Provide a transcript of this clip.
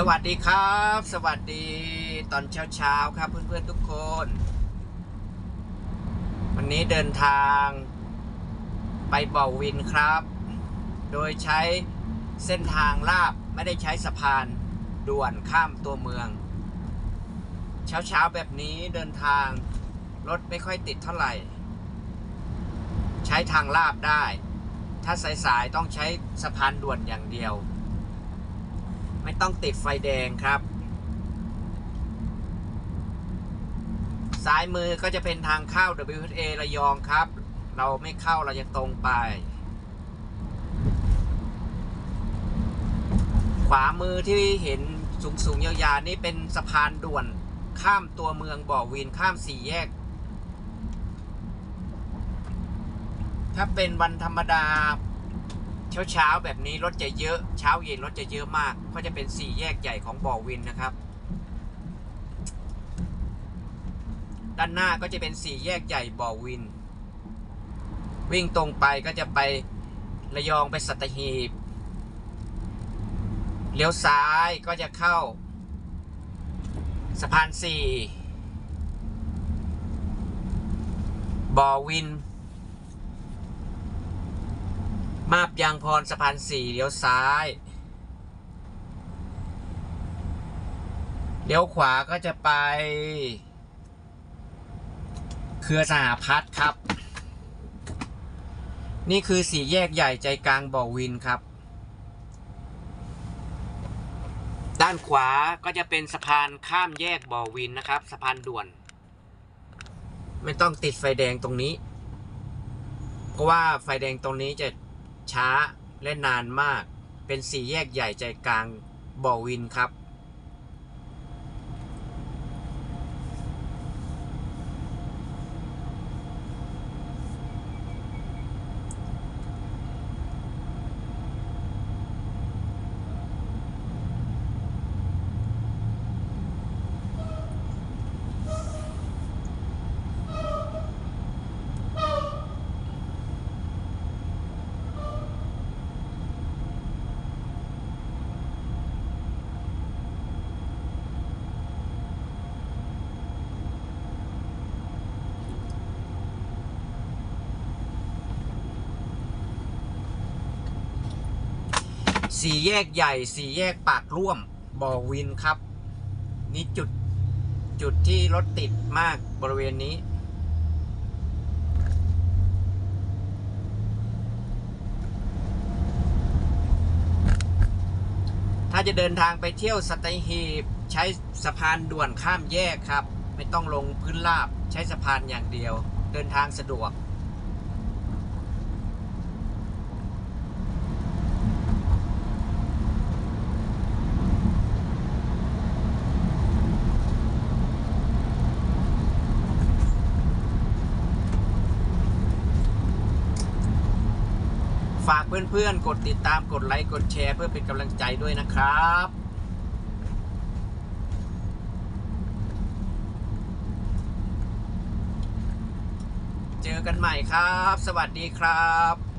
สวัสดีครับ สวัสดีตอนเช้าๆครับเพื่อนๆทุกคน วันนี้เดินทางไปบ่อวินครับ โดยใช้เส้นทางลาบไม่ได้ใช้สะพานด่วนข้ามตัวเมือง เช้าๆแบบนี้เดินทางรถไม่ค่อยติดเท่าไหร่ ใช้ทางลาบได้ ถ้าสายๆต้องใช้สะพานด่วนอย่างเดียว ไม่ต้องติดไฟแดงครับ ซ้ายมือก็จะเป็นทางเข้า WHA ระยองครับ เราไม่เข้าเราจะตรงไป ขวามือที่เห็นสูงสูงยาวๆนี่เป็นสะพานด่วนข้ามตัวเมืองบ่อวินข้ามสี่แยก ถ้าเป็นวันธรรมดา ช้าเช้าๆแบบนี้รถจะเยอะเช้าเย็นรถจะเยอะมากเพราะจะเป็นสี่แยกใหญ่ของบ่อวินนะครับ ด้านหน้าก็จะเป็นสี่แยกใหญ่บ่อวิน วิ่งตรงไปก็จะไประยองไปสัตหีบเลี้ยวซ้ายก็จะเข้าสะพานสี่บ่อวิน มาบยางพรสะพานสี่เลี้ยวซ้าย เลี้ยวขวาก็จะไป เครือสหพัฒน์ครับ นี่คือสี่แยกใหญ่ใจกลางบ่อวินครับ ด้านขวาก็จะเป็นสะพานข้ามแยกบ่อวินนะครับ สะพานด่วน ไม่ต้องติดไฟแดงตรงนี้ เพราะว่าไฟแดงตรงนี้จะ ช้าและนานมาก เป็นสี่แยกใหญ่ใจกลางบ่อวินครับ สี่แยกใหญ่สี่แยกปากร่วมบ่อวินครับ นี่จุดจุดที่รถติดมากบริเวณนี้ ถ้าจะเดินทางไปเที่ยวสัตหีบใช้สะพานด่วนข้ามแยกครับ ไม่ต้องลงพื้นราบใช้สะพานอย่างเดียว เดินทางสะดวก ฝากเพื่อนๆ กดติดตามกดไลค์กดแชร์เพื่อเป็นกำลังใจด้วยนะครับเจอกันใหม่ครับ สวัสดีครับ